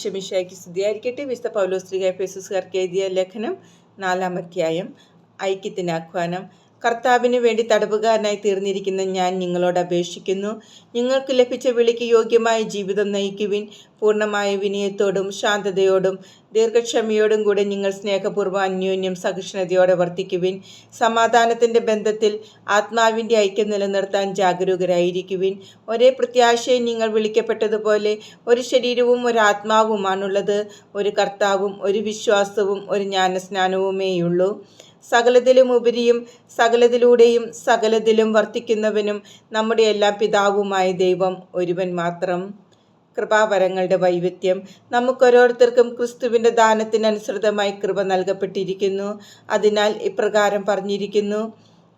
ക്ഷമിഷയ്ക്ക് സ്തുതിയായിരിക്കട്ടെ വിശുദ്ധ പൗലോസ്ലിക ഫേസുസുകാർക്ക് എഴുതിയ ലേഖനം നാലാം അധ്യായം. ഐക്യത്തിന് ആഹ്വാനം കർത്താവിന് വേണ്ടി തടവുകാരനായി തീർന്നിരിക്കുന്ന ഞാൻ നിങ്ങളോട് അപേക്ഷിക്കുന്നു. നിങ്ങൾക്ക് ലഭിച്ച വിളിക്ക് യോഗ്യമായ ജീവിതം നയിക്കുവിൻ. പൂർണമായ വിനയത്തോടും ശാന്തതയോടും ദീർഘക്ഷമയോടും കൂടെ നിങ്ങൾ സ്നേഹപൂർവം അന്യോന്യം സഹിഷ്ണുതയോടെ വർത്തിക്കുവിൻ. സമാധാനത്തിന്റെ ബന്ധത്തിൽ ആത്മാവിന്റെ ഐക്യം നിലനിർത്താൻ ജാഗരൂകരായിരിക്കുവിൻ. ഒരേ പ്രത്യാശയെ നിങ്ങൾ വിളിക്കപ്പെട്ടതുപോലെ ഒരു ശരീരവും ഒരു ആത്മാവുമാണുള്ളത്. ഒരു കർത്താവും ഒരു വിശ്വാസവും ഒരു ജ്ഞാനസ്നാനവുമേയുള്ളൂ. സകലത്തിലും ഉപരിയും സകലത്തിലൂടെയും സകലത്തിലും വർത്തിക്കുന്നവനും നമ്മുടെ എല്ലാ പിതാവുമായ ദൈവം ഒരുവൻ മാത്രം. കൃപാവരങ്ങളുടെ വൈവിധ്യം. നമുക്കോരോരുത്തർക്കും ക്രിസ്തുവിന്റെ ദാനത്തിനനുസൃതമായി കൃപ നൽകപ്പെട്ടിരിക്കുന്നു. അതിനാൽ ഇപ്രകാരം പറഞ്ഞിരിക്കുന്നു.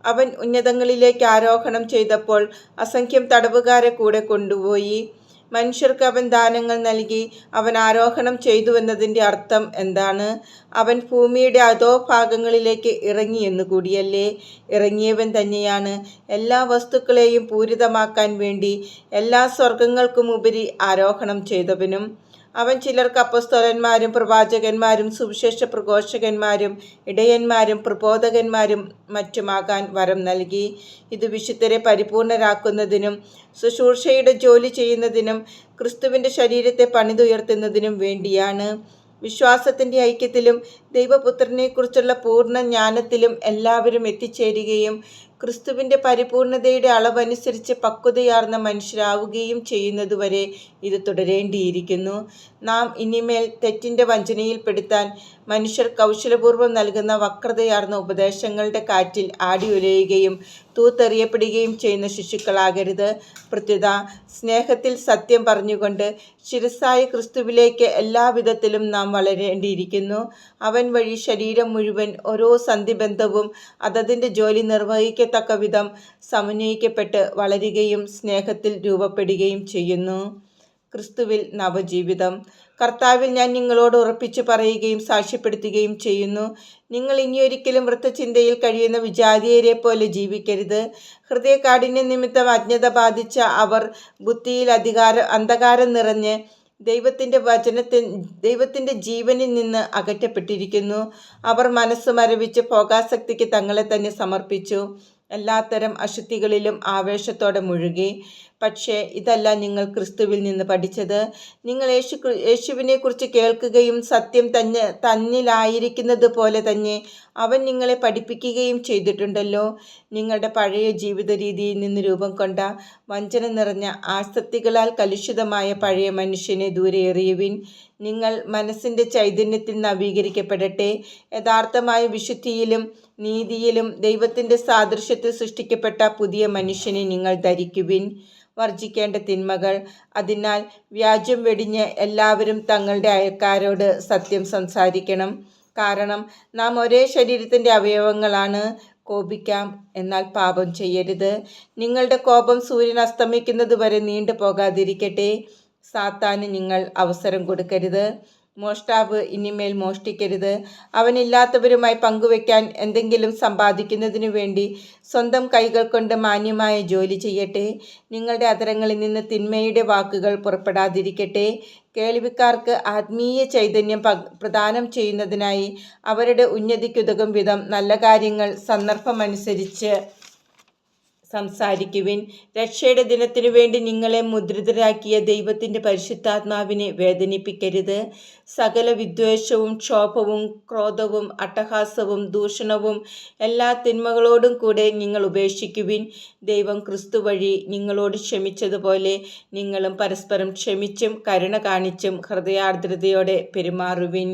അവൻ ഉന്നതങ്ങളിലേക്ക് ആരോഹണം ചെയ്തപ്പോൾ അസംഖ്യം തടവുകാരെ കൂടെ കൊണ്ടുപോയി. മനുഷ്യർക്ക് അവൻ ദാനങ്ങൾ നൽകി അവൻ ആരോഹണം ചെയ്തു എന്നതിന്റെ അർത്ഥം എന്താണ്? അവൻ ഭൂമിയുടെ അതോ ഭാഗങ്ങളിലേക്ക് ഇറങ്ങിയെന്ന് കൂടിയല്ലേ? ഇറങ്ങിയവൻ തന്നെയാണ്. എല്ലാ വസ്തുക്കളെയും പൂരിതമാക്കാൻ വേണ്ടി എല്ലാ സ്വർഗങ്ങൾക്കും ഉപരി ആരോഹണം ചെയ്തവനും അവൻ ചിലർക്ക് അപ്പസ്തോലന്മാരും പ്രവാചകന്മാരും സുവിശേഷ പ്രഘോഷകന്മാരും ഇടയന്മാരും പ്രബോധകന്മാരും മറ്റുമാകാൻ വരം നൽകി. ഇത് വിശുദ്ധരെ പരിപൂർണരാക്കുന്നതിനും ശുശ്രൂഷയുടെ ജോലി ചെയ്യുന്നതിനും ക്രിസ്തുവിന്റെ ശരീരത്തെ പണിതുയർത്തുന്നതിനും വേണ്ടിയാണ്. വിശ്വാസത്തിന്റെ ഐക്യത്തിലും ദൈവപുത്രനെക്കുറിച്ചുള്ള പൂർണ ജ്ഞാനത്തിലും എല്ലാവരും എത്തിച്ചേരുകയും ക്രിസ്തുവിന്റെ പരിപൂർണതയുടെ അളവനുസരിച്ച് പക്വതയാർന്ന മനുഷ്യരാവുകയും ചെയ്യുന്നതുവരെ ഇത് തുടരേണ്ടിയിരിക്കുന്നു. നാം ഇനിമേൽ തെറ്റിന്റെ വഞ്ചനയിൽപ്പെടുത്താൻ മനുഷ്യർ കൗശലപൂർവം നൽകുന്ന വക്രതയാർന്ന ഉപദേശങ്ങളുടെ കാറ്റിൽ ആടി ഉലയുകയും തൂത്തെറിയപ്പെടുകയും ചെയ്യുന്ന ശിശുക്കളാകരുത്. പ്രത്യുത സ്നേഹത്തിൽ സത്യം പറഞ്ഞുകൊണ്ട് ശിരസായ ക്രിസ്തുവിലേക്ക് എല്ലാവിധത്തിലും നാം വളരേണ്ടിയിരിക്കുന്നു. അവൻ വഴി ശരീരം മുഴുവൻ ഓരോ സന്ധിബന്ധവും അതതിന്റെ ജോലി നിർവഹിക്കത്തക്ക വിധം സമന്വയിക്കപ്പെട്ട് വളരുകയും സ്നേഹത്തിൽ രൂപപ്പെടുകയും ചെയ്യുന്നു. ക്രിസ്തുവിൽ നവജീവിതം. കർത്താവിൽ ഞാൻ നിങ്ങളോട് ഉറപ്പിച്ചു പറയുകയും സാക്ഷ്യപ്പെടുത്തുകയും ചെയ്യുന്നു. നിങ്ങൾ ഇനിയൊരിക്കലും വൃത്തചിന്തയിൽ കഴിയുന്ന വിജാതീയരെ പോലെ ജീവിക്കരുത്. ഹൃദയകാഠിന്യ നിമിത്തം അജ്ഞത ബാധിച്ച അവർ ബുദ്ധിയിൽ അധികാര അന്ധകാരം നിറഞ്ഞ് ദൈവത്തിന്റെ വചനത്തിൽ ദൈവത്തിന്റെ ജീവനിൽ നിന്ന് അകറ്റപ്പെട്ടിരിക്കുന്നു. അവർ മനസ്സ് മരവിച്ച് ഭോഗാസക്തിക്ക് തങ്ങളെ തന്നെ സമർപ്പിച്ചു. എല്ലാത്തരം അശുദ്ധികളിലും ആവേശത്തോടെ മുഴുകി. പക്ഷേ ഇതല്ല നിങ്ങൾ ക്രിസ്തുവിൽ നിന്ന് പഠിച്ചത്. നിങ്ങൾ യേശു യേശുവിനെക്കുറിച്ച് കേൾക്കുകയും സത്യം തന്നെ തന്നിലായിരിക്കുന്നത് പോലെ തന്നെ അവൻ നിങ്ങളെ പഠിപ്പിക്കുകയും ചെയ്തിട്ടുണ്ടല്ലോ. നിങ്ങളുടെ പഴയ ജീവിത രീതിയിൽ നിന്ന് രൂപം കൊണ്ട വഞ്ചന നിറഞ്ഞ ആസക്തികളാൽ കലുഷിതമായ പഴയ മനുഷ്യനെ ദൂരെ എറിയുവിൻ. നിങ്ങൾ മനസ്സിന്റെ ചൈതന്യത്തിൽ നവീകരിക്കപ്പെടട്ടെ. യഥാർത്ഥമായ വിശുദ്ധിയിലും നീതിയിലും ദൈവത്തിന്റെ സാദൃശ്യത്തിൽ സൃഷ്ടിക്കപ്പെട്ട പുതിയ മനുഷ്യനെ നിങ്ങൾ ധരിക്കുവിൻ. വർജിക്കേണ്ട തിന്മകൾ. അതിനാൽ വ്യാജം വെടിഞ്ഞ് എല്ലാവരും തങ്ങളുടെ അയൽക്കാരോട് സത്യം സംസാരിക്കണം. കാരണം നാം ഒരേ ശരീരത്തിന്റെ അവയവങ്ങളാണ്. കോപിക്കാം. എന്നാൽ പാപം ചെയ്യരുത്. നിങ്ങളുടെ കോപം സൂര്യൻ അസ്തമിക്കുന്നത് വരെ നീണ്ടു പോകാതിരിക്കട്ടെ സാത്താന് നിങ്ങൾ അവസരം കൊടുക്കരുത്. മോഷ്ടാവ് ഇനിമേൽ മോഷ്ടിക്കരുത്. അവനില്ലാത്തവരുമായി പങ്കുവെക്കാൻ എന്തെങ്കിലും സമ്പാദിക്കുന്നതിനു വേണ്ടി സ്വന്തം കൈകൾ കൊണ്ട് മാന്യമായ ജോലി ചെയ്യട്ടെ. നിങ്ങളുടെ അതരങ്ങളിൽ നിന്ന് തിന്മയുടെ വാക്കുകൾ പുറപ്പെടാതിരിക്കട്ടെ. കേൾവിക്കാർക്ക് ആത്മീയ ചൈതന്യം പ്രദാനം ചെയ്യുന്നതിനായി അവരുടെ ഉന്നതിക്കുതകും വിധം നല്ല കാര്യങ്ങൾ സന്ദർഭമനുസരിച്ച് സംസാരിക്കുവിൻ. രക്ഷയുടെ ദിനത്തിനു വേണ്ടി നിങ്ങളെ മുദ്രിതരാക്കിയ ദൈവത്തിന്റെ പരിശുദ്ധാത്മാവിനെ വേദനിപ്പിക്കരുത്. സകല വിദ്വേഷവും ക്ഷോഭവും ക്രോധവും അട്ടഹാസവും ദൂഷണവും എല്ലാ തിന്മകളോടും കൂടെ നിങ്ങൾ ഉപേക്ഷിക്കുവിൻ. ദൈവം ക്രിസ്തു വഴി നിങ്ങളോട് ക്ഷമിച്ചതുപോലെ നിങ്ങളും പരസ്പരം ക്ഷമിച്ചും കരുണ കാണിച്ചും ഹൃദയാർദ്രതയോടെ പെരുമാറുവിൻ.